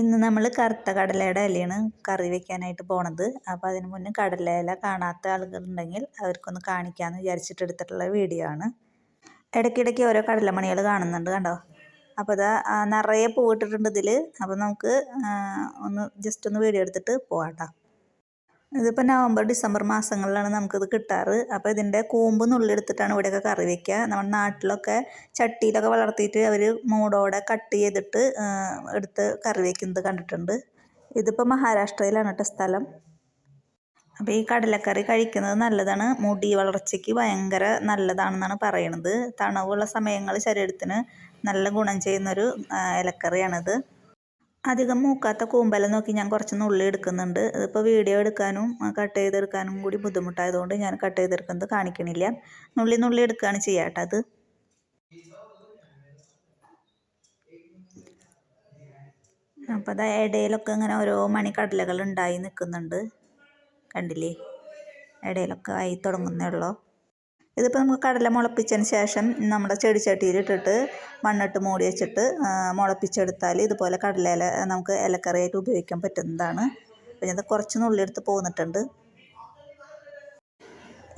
ഇന്ന് നമ്മൾ കറുത്ത കടലയുടെ ഇലയാണ് കറി വെക്കാനായിട്ട് പോണത്. അപ്പോൾ അതിന് മുന്നേ കടല കാണാത്ത കാണാത്ത ആളുകളുണ്ടെങ്കിൽ അവർക്കൊന്ന് കാണിക്കാമെന്ന് വിചാരിച്ചിട്ട് എടുത്തിട്ടുള്ള വീഡിയോ ആണ്. ഇടയ്ക്കിടയ്ക്ക് ഓരോ കടലമണികൾ കാണുന്നുണ്ട് കണ്ടോ? അപ്പോൾ ഇതാ നിറയെ പൂവിട്ടിട്ടുണ്ട് ഇതിൽ അപ്പോൾ നമുക്ക് ഒന്ന് ജസ്റ്റ് ഒന്ന് വീഡിയോ എടുത്തിട്ട് പോവാട്ടോ. ഇതിപ്പോൾ നവംബർ ഡിസംബർ മാസങ്ങളിലാണ് നമുക്കിത് കിട്ടാറ്. അപ്പോൾ ഇതിന്റെ കൂമ്പ് നുള്ളിലെടുത്തിട്ടാണ് ഇവിടെയൊക്കെ കറി വയ്ക്കുക നമ്മുടെ നാട്ടിലൊക്കെ ചട്ടിയിലൊക്കെ വളർത്തിയിട്ട് അവർ മൂടോടെ കട്ട് ചെയ്തിട്ട് എടുത്ത് കറി വയ്ക്കുന്നത് കണ്ടിട്ടുണ്ട്. ഇതിപ്പോൾ മഹാരാഷ്ട്രയിലാണ് കേട്ടോ സ്ഥലം. അപ്പോൾ ഈ കടലക്കറി കഴിക്കുന്നത് നല്ലതാണ്. മുടി വളർച്ചയ്ക്ക് ഭയങ്കര നല്ലതാണെന്നാണ് പറയണത്. തണവുള്ള സമയങ്ങൾ ശരീരത്തിന് നല്ല ഗുണം ചെയ്യുന്നൊരു ഇലക്കറിയാണിത്. അധികം മൂക്കാത്ത കൂമ്പല നോക്കി ഞാൻ കുറച്ച് നുള്ളി എടുക്കുന്നുണ്ട്. ഇതിപ്പോൾ വീഡിയോ എടുക്കാനും കട്ട് ചെയ്തെടുക്കാനും കൂടി ബുദ്ധിമുട്ടായതുകൊണ്ട് ഞാൻ കട്ട് ചെയ്തെടുക്കുന്നത് കാണിക്കണില്ല. നുള്ളി നുള്ളി എടുക്കുകയാണ് ചെയ്യാട്ടോ അത്. അപ്പോൾ അതാ ഇടയിലൊക്കെ ഇങ്ങനെ ഓരോ കടലകൾ ഉണ്ടായി നിൽക്കുന്നുണ്ട് കണ്ടില്ലേ? ഇടയിലൊക്കെ ആയി തുടങ്ങുന്നേ ഉള്ളൂ? ഇതിപ്പോൾ നമുക്ക് കടല മുളപ്പിച്ചതിന് ശേഷം നമ്മുടെ ചെടിച്ചട്ടിയിലിട്ടിട്ട് മണ്ണിട്ട് മൂടി വെച്ചിട്ട് മുളപ്പിച്ചെടുത്താൽ ഇതുപോലെ കടല ഇല നമുക്ക് ഇലക്കറിയായിട്ട് ഉപയോഗിക്കാൻ പറ്റുന്നതാണ്. പിന്നെ ഇത് കുറച്ച് നുള്ളിയെടുത്ത് പോന്നിട്ടുണ്ട്.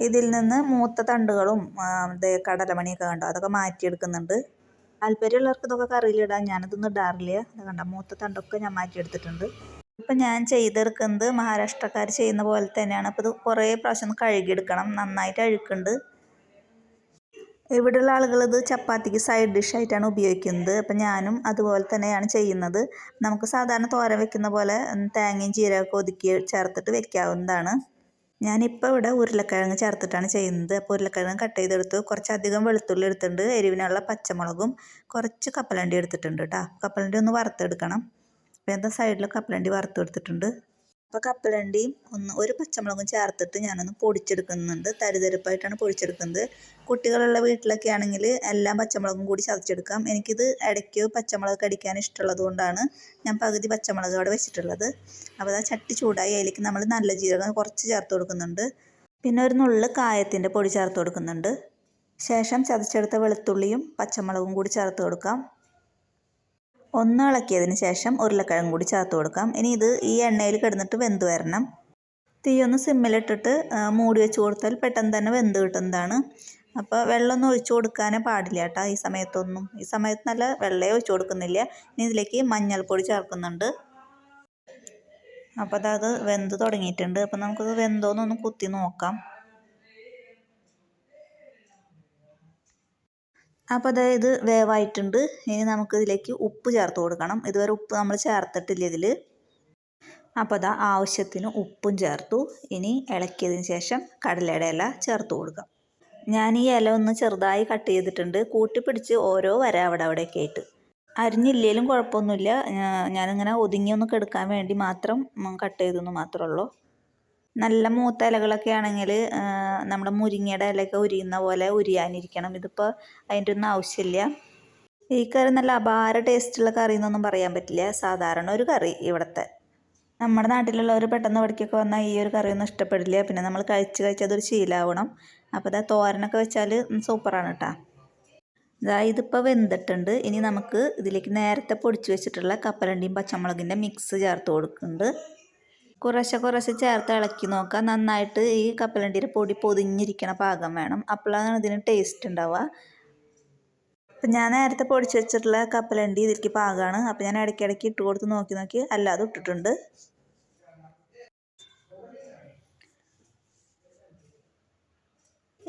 ഇതിൽ നിന്ന് മൂത്ത തണ്ടുകളും കടലമണിയൊക്കെ കണ്ടോ അതൊക്കെ മാറ്റിയെടുക്കുന്നുണ്ട്. താല്പര്യമുള്ളവർക്ക് ഇതൊക്കെ കറിയിലിടാം ഞാനിതൊന്നും ഇടാറില്ല. അത് കണ്ട മൂത്ത തണ്ടൊക്കെ ഞാൻ മാറ്റിയെടുത്തിട്ടുണ്ട്. ഇപ്പം ഞാൻ ചെയ്തെടുക്കുന്നത് മഹാരാഷ്ട്രക്കാർ ചെയ്യുന്ന പോലെ തന്നെയാണ്. അപ്പോൾ ഇത് കുറേ പ്രാവശ്യം കഴുകിയെടുക്കണം. നന്നായിട്ട് അഴുക്കുണ്ട്. ഇവിടെയുള്ള ആളുകൾ ഇത് ചപ്പാത്തിക്ക് സൈഡ് ഡിഷായിട്ടാണ് ഉപയോഗിക്കുന്നത്. അപ്പം ഞാനും അതുപോലെ തന്നെയാണ് ചെയ്യുന്നത്. നമുക്ക് സാധാരണ തോരൻ വെക്കുന്ന പോലെ തേങ്ങയും ജീരകമൊക്കെ ഒതുക്കി ചേർത്തിട്ട് വെക്കാവുന്നതാണ്. ഞാനിപ്പോൾ ഇവിടെ ഉരുളക്കിഴങ്ങ് ചേർത്തിട്ടാണ് ചെയ്യുന്നത്. അപ്പോൾ ഉരുളക്കിഴങ്ങ് കട്ട് ചെയ്തെടുത്തു കുറച്ചധികം വെളുത്തുള്ളി എടുത്തിട്ടുണ്ട്. എരിവിനുള്ള പച്ചമുളകും കുറച്ച് കപ്പലണ്ടി എടുത്തിട്ടുണ്ട് കേട്ടോ കപ്പലണ്ടി ഒന്ന് വറുത്തെടുക്കണം. അപ്പോൾ എന്താ സൈഡിൽ കപ്പലണ്ടി വറുത്തെടുത്തിട്ടുണ്ട്. അപ്പോൾ കപ്പലണ്ടിയും ഒന്ന് ഒരു പച്ചമുളകും ചേർത്തിട്ട് ഞാനൊന്ന് പൊടിച്ചെടുക്കുന്നുണ്ട്. തരിതരിപ്പായിട്ടാണ് പൊടിച്ചെടുക്കുന്നത്. കുട്ടികളുള്ള വീട്ടിലൊക്കെ ആണെങ്കിൽ എല്ലാം പച്ചമുളകും കൂടി ചതച്ചെടുക്കാം. എനിക്കിത് ഇടയ്ക്ക് പച്ചമുളക് കടിക്കാൻ ഇഷ്ടമുള്ളത് കൊണ്ടാണ് ഞാൻ പകുതി പച്ചമുളക് അവിടെ വെച്ചിട്ടുള്ളത്. അപ്പോൾ ആ ചട്ടി ചൂടായി അതിലേക്ക് നമ്മൾ നല്ല ജീരകം കുറച്ച് ചേർത്ത് കൊടുക്കുന്നുണ്ട്. പിന്നെ ഒരു നുള്ള് കായത്തിന്റെ പൊടി ചേർത്ത് കൊടുക്കുന്നുണ്ട്. ശേഷം ചതച്ചെടുത്ത വെളുത്തുള്ളിയും പച്ചമുളകും കൂടി ചേർത്ത് കൊടുക്കാം. ഒന്ന് ഇളക്കിയതിന് ശേഷം ഉരുളക്കിഴങ്ങ് കൂടി ചേർത്ത് കൊടുക്കാം. ഇനി ഇത് ഈ എണ്ണയിൽ കിടന്നിട്ട് വെന്ത് വരണം. തീ ഒന്ന് സിമ്മിലിട്ടിട്ട് മൂടി വെച്ച് കൊടുത്താൽ പെട്ടെന്ന് തന്നെ വെന്ത് കിട്ടുന്നതാണ്. അപ്പോൾ വെള്ളമൊന്നും ഒഴിച്ചു കൊടുക്കാനേ പാടില്ല കേട്ടോ ഈ സമയത്തൊന്നും. ഈ സമയത്ത് നല്ല വെള്ളമേ ഒഴിച്ചു കൊടുക്കുന്നില്ല. ഇനി ഇതിലേക്ക് മഞ്ഞൾപ്പൊടി ചേർക്കുന്നുണ്ട്. അപ്പോൾ അതത് വെന്ത് തുടങ്ങിയിട്ടുണ്ട്. അപ്പോൾ നമുക്കത് വെന്തോന്നൊന്ന് കുത്തി നോക്കാം. അപ്പോൾ അതായത് വേവായിട്ടുണ്ട്. ഇനി നമുക്ക് ഇതിലേക്ക് ഉപ്പ് ചേർത്ത് കൊടുക്കണം. ഇതുവരെ ഉപ്പ് നമ്മൾ ചേർത്തിട്ടില്ല ഇതിൽ അപ്പോൾ അതാ ആവശ്യത്തിന് ഉപ്പും ചേർത്തു. ഇനി ഇളക്കിയതിന് ശേഷം കടലയുടെ ഇല ചേർത്ത് കൊടുക്കാം. ഞാൻ ഈ ഇല ഒന്ന് ചെറുതായി കട്ട് ചെയ്തിട്ടുണ്ട്. കൂട്ടിപ്പിടിച്ച് ഓരോ വര അവിടെ അവിടെയൊക്കെ ആയിട്ട്. അരിഞ്ഞില്ലേലും കുഴപ്പമൊന്നുമില്ല. ഞാനിങ്ങനെ ഒതുങ്ങി ഒന്ന് കെടുക്കാൻ വേണ്ടി മാത്രം കട്ട് ചെയ്തെന്ന് മാത്രമേ ഉള്ളൂ. നല്ല മൂത്ത ഇലകളൊക്കെ ആണെങ്കിൽ നമ്മുടെ മുരിങ്ങയുടെ ഇലയൊക്കെ ഉരിയുന്ന പോലെ ഉരിയാനിരിക്കണം. ഇതിപ്പോൾ അതിന്റെ ഒന്നും ആവശ്യമില്ല. ഈ കറി നല്ല അപാര ടേസ്റ്റുള്ള കറി എന്നൊന്നും പറയാൻ പറ്റില്ല. സാധാരണ ഒരു കറി ഇവിടുത്തെ. നമ്മുടെ നാട്ടിലുള്ളവർ പെട്ടെന്ന് ഇവിടേക്കൊക്കെ വന്നാൽ ഈ ഒരു കറിയൊന്നും ഇഷ്ടപ്പെടില്ല. പിന്നെ നമ്മൾ കഴിച്ച് കഴിച്ചാൽ അതൊരു ശീലാവണം. അപ്പോൾ ഇതാ തോരനൊക്കെ വെച്ചാൽ സൂപ്പറാണ് കേട്ടോ ഇതാ ഇതിപ്പോൾ വെന്തിട്ടുണ്ട്. ഇനി നമുക്ക് ഇതിലേക്ക് നേരത്തെ പൊടിച്ച് വെച്ചിട്ടുള്ള കപ്പലണ്ടിയും പച്ചമുളകിന്റെ മിക്സ് ചേർത്ത് കൊടുക്കുന്നുണ്ട്. കുറേശ്ശെ കുറേശ്ശെ ചേർത്ത് ഇളക്കി നോക്കുക. നന്നായിട്ട് ഈ കപ്പലണ്ടിയുടെ പൊടി പൊതിഞ്ഞിരിക്കണ പാകം വേണം. അപ്പോഴാണ് ഇതിന് ടേസ്റ്റ് ഉണ്ടാവുക. അപ്പം ഞാൻ നേരത്തെ പൊടിച്ച് വെച്ചിട്ടുള്ള കപ്പലണ്ടി ഇതിലേക്ക് പാകമാണ് അപ്പോൾ ഞാൻ ഇടയ്ക്കിടയ്ക്ക് ഇട്ട് കൊടുത്ത് നോക്കി നോക്കി അല്ലാതെ ഇട്ടിട്ടുണ്ട്.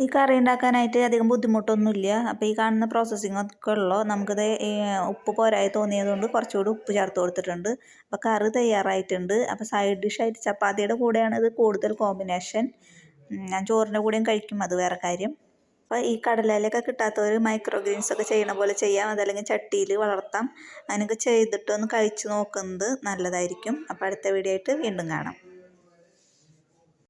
ഈ കറി ഉണ്ടാക്കാനായിട്ട് അധികം ബുദ്ധിമുട്ടൊന്നുമില്ല. അപ്പോൾ ഈ കാണുന്ന പ്രോസസ്സിംഗ് ഒക്കെ ഉള്ളൂ നമുക്കിത് ഉപ്പ് പോരായി തോന്നിയതുകൊണ്ട് കുറച്ചുകൂടി ഉപ്പ് ചേർത്ത് കൊടുത്തിട്ടുണ്ട്. അപ്പോൾ കറി തയ്യാറായിട്ടുണ്ട്. അപ്പോൾ സൈഡ് ഡിഷായിട്ട് ചപ്പാത്തിയുടെ കൂടെയാണ് ഇത് കൂടുതൽ കോമ്പിനേഷൻ ഞാൻ ചോറിന്റെ കൂടെയും കഴിക്കും അത് വേറെ കാര്യം. അപ്പോൾ ഈ കടലയിലൊക്കെ കിട്ടാത്തവർ മൈക്രോ ഗ്രീൻസ് ഒക്കെ ചെയ്യണ പോലെ ചെയ്യാം. അതല്ലെങ്കിൽ ചട്ടിയിൽ വളർത്താം. അതിനൊക്കെ ചെയ്തിട്ടൊന്ന് കഴിച്ച് നോക്കുന്നത് നല്ലതായിരിക്കും. അപ്പോൾ അടുത്ത വീഡിയോ ആയിട്ട് വീണ്ടും കാണാം.